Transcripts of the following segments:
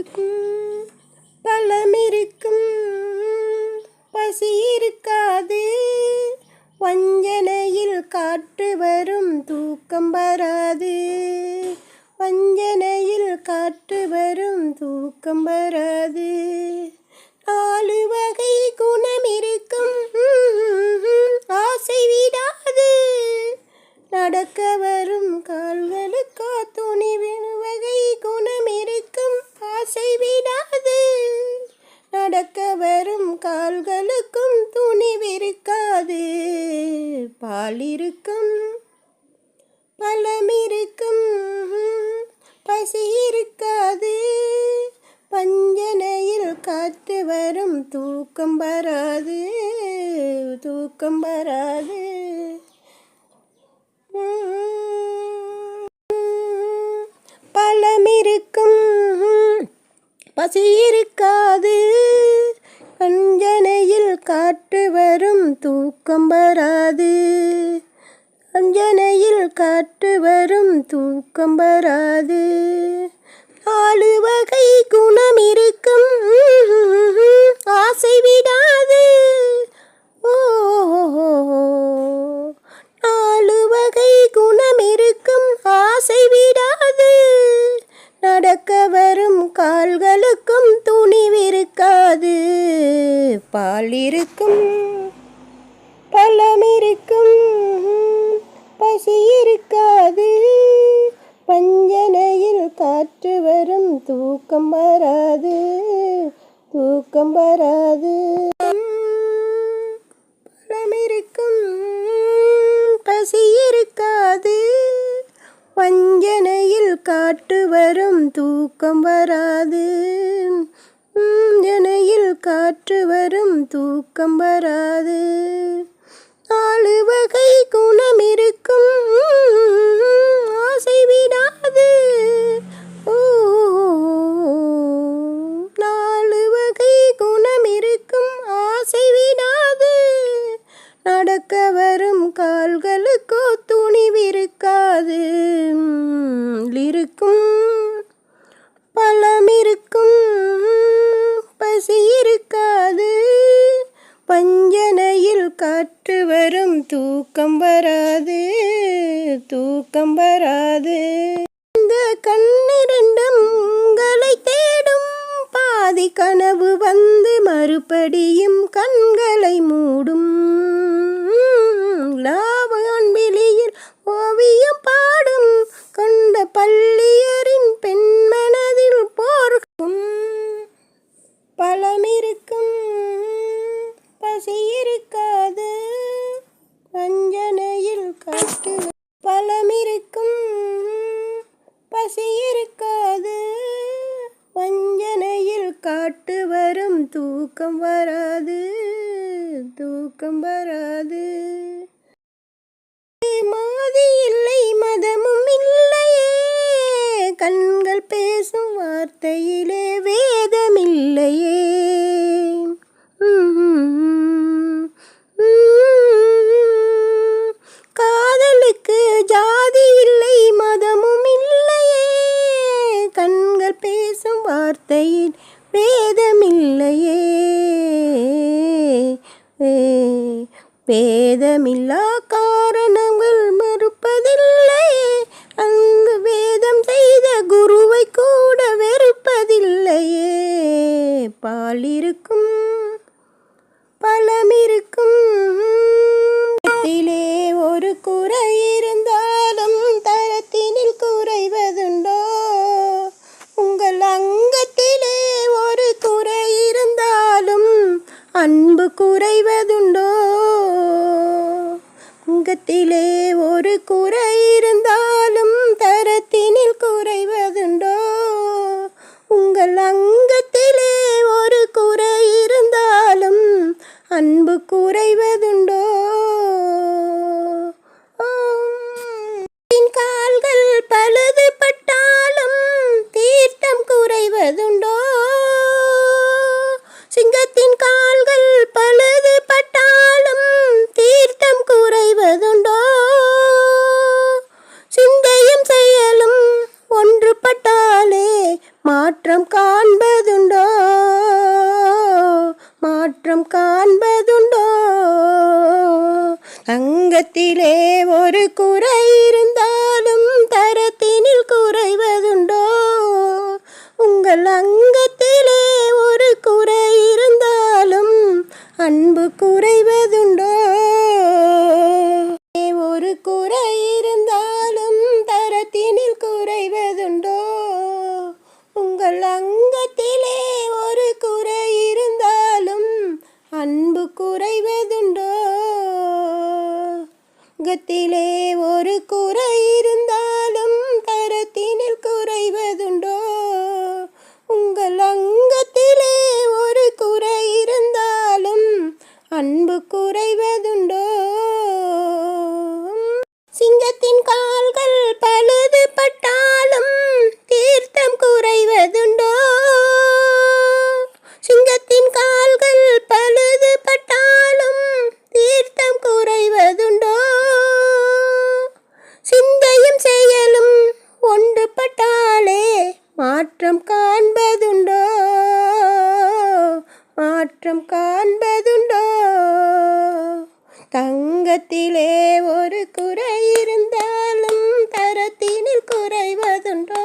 இருக்கும். பழம் இருக்கும். பசி இருக்காது. வஞ்சனையில் காற்று வரும். தூக்கம் வராது. வஞ்சனையில் காற்று வரும். தூக்கம் வராது விடாது நடக்க வரும் கால்களுக்கும் துணிவிருக்காது பால் இருக்கும் பழம் இருக்கும் பசி இருக்காது. பஞ்சனையில் காத்து வரும் தூக்கம் வராது தூக்கம் வராது பழம் இருக்கும் பசி இருக்காது. அஞ்சனையில் காற்று வரும் தூக்கம் வராது. அஞ்சனையில் காற்று வரும் தூக்கம் வராது. நாலு வகை குணம் இருக்கும். ஆசை விடாது. ஓ நாலு வகை குணம் இருக்கும். ஆசை விடாது. நடக்க வரும் கால்களுக்கும் துணிவிருக்காது பால் இருக்கும் பழம் இருக்கும் பசி இருக்காது. பஞ்சனையில் காற்று வரும் தூக்கம் வராது தூக்கம் வராது பழம் இருக்கும் பசி இருக்காது காட்டு வரும் தூக்கம் வராது. ஜனையில் காற்று வரும் தூக்கம் வராது. நாலு வகை குண துணிவிருக்காது இருக்கும் பழம் இருக்கும் பசி இருக்காது பஞ்சனையில் காற்று வரும் தூக்கம் வராது தூக்கம் வராது. இந்த கண்ணிரண்டும் உங்களை தேடும் பாதி கனவு வந்து மறுபடியும் கண்களை மூடும் லாவான்வெளியில் ஓவியம் பாடும் கொண்ட பள்ளியரின் பெண்மனதில் போர்க்கும் பழம் இருக்கும் பசி இருக்காது வஞ்சனையில் காட்டு பழம் இருக்கும் பசி இருக்காது வஞ்சனையில் காட்டு வரும் தூக்கம் வராது தூக்கம் வராது. மாதி இல்லை மதமும் இல்லையே. கண்கள் பேசும் வார்த்தையிலே பேதமில்லா காரணங்கள் மறுப்பதில்லை. அங்கு வேதம் செய்த குருவை கூட வெறுப்பதில்லையே. பால் இருக்கும் பழம் இருக்கும் இடத்திலே ஒரு குறை இருந்தாலும் தரத்தினில் குறைவதுண்டோ? உங்கள் அங்கத்திலே ஒரு குறை இருந்தாலும் அன்பு குறைவதுண்டோ? ஒரு குறை இருந்தாலும் தரத்தினில் குறைவதுண்டோ? உங்கள் அங்கத்திலே ஒரு குறை இருந்தாலும் அன்பு குறைவதுண்டோ? கால்கள் பழுதுபட்டாலும் தீர்த்தம் குறைவதுண்டோ? உங்கள் அங்கத்திலே ஒரு குறை இருந்தாலும் அன்பு குறைவதுண்டோ? ஒரு குறை இருந்தாலும் தரத்தினில் குறைவதுண்டோ? உங்கள் அங்கத்திலே ஒரு குறை இருந்தாலும் அன்பு குறைவதுண்டோ? அங்கத்திலே ஒரு குறை மாற்றம் காண்பதுண்டோ? மாற்றம் காண்பதுண்டோ? தங்கத்திலே ஒரு குறை இருந்தாலும் தரத்தினில் குறைவதுண்டோ?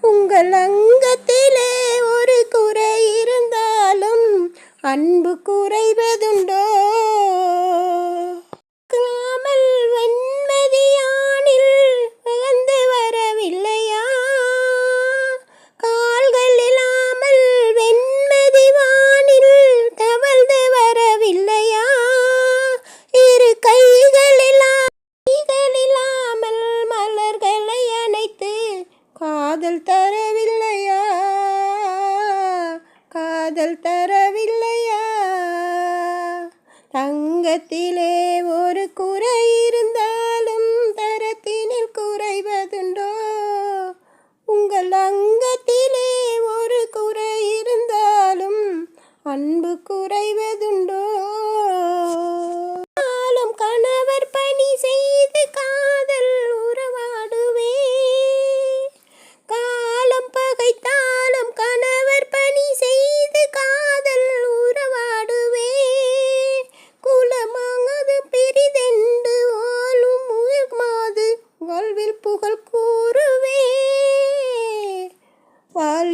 உங்கள் அங்கத்திலே ஒரு குறை இருந்தாலும் அன்பு குறைவதுண்டோ?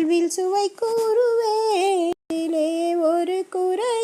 வாழ்வில் சுவை கூறுவேலே ஒரு குரல்